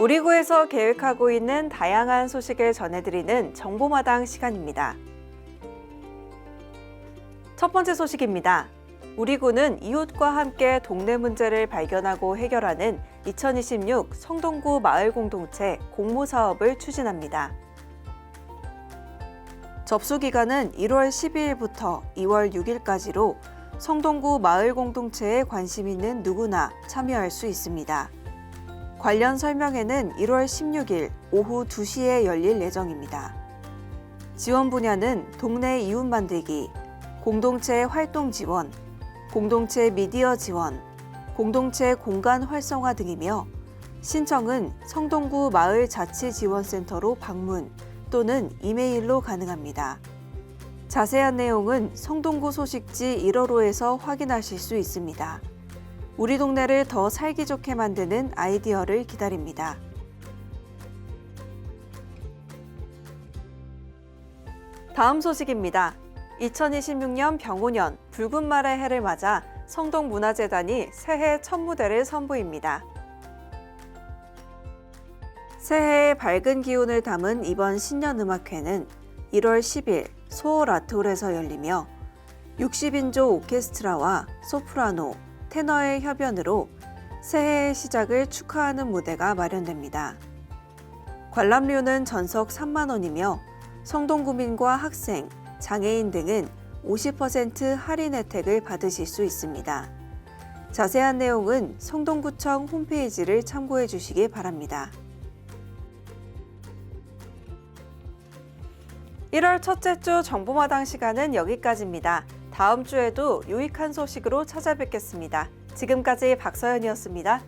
우리 구에서 계획하고 있는 다양한 소식을 전해드리는 정보마당 시간입니다. 첫 번째 소식입니다. 우리 구는 이웃과 함께 동네 문제를 발견하고 해결하는 2026 성동구 마을 공동체 공모 사업을 추진합니다. 접수 기간은 1월 12일부터 2월 6일까지로 성동구 마을 공동체에 관심 있는 누구나 참여할 수 있습니다. 관련 설명회는 1월 16일 오후 2시에 열릴 예정입니다. 지원 분야는 동네 이웃 만들기, 공동체 활동 지원, 공동체 미디어 지원, 공동체 공간 활성화 등이며 신청은 성동구 마을 자치 지원센터로 방문 또는 이메일로 가능합니다. 자세한 내용은 성동구 소식지 1호로에서 확인하실 수 있습니다. 우리 동네를 더 살기 좋게 만드는 아이디어를 기다립니다. 다음 소식입니다. 2026년 병오년 붉은 말의 해를 맞아 성동문화재단이 새해 첫 무대를 선보입니다. 새해의 밝은 기운을 담은 이번 신년음악회는 1월 10일 소울 아트홀에서 열리며 60인조 오케스트라와 소프라노, 테너의 협연으로 새해의 시작을 축하하는 무대가 마련됩니다. 관람료는 전석 3만 원이며 성동구민과 학생, 장애인 등은 50% 할인 혜택을 받으실 수 있습니다. 자세한 내용은 성동구청 홈페이지를 참고해 주시기 바랍니다. 1월 첫째 주 정보마당 시간은 여기까지입니다. 다음 주에도 유익한 소식으로 찾아뵙겠습니다. 지금까지 박서연이었습니다.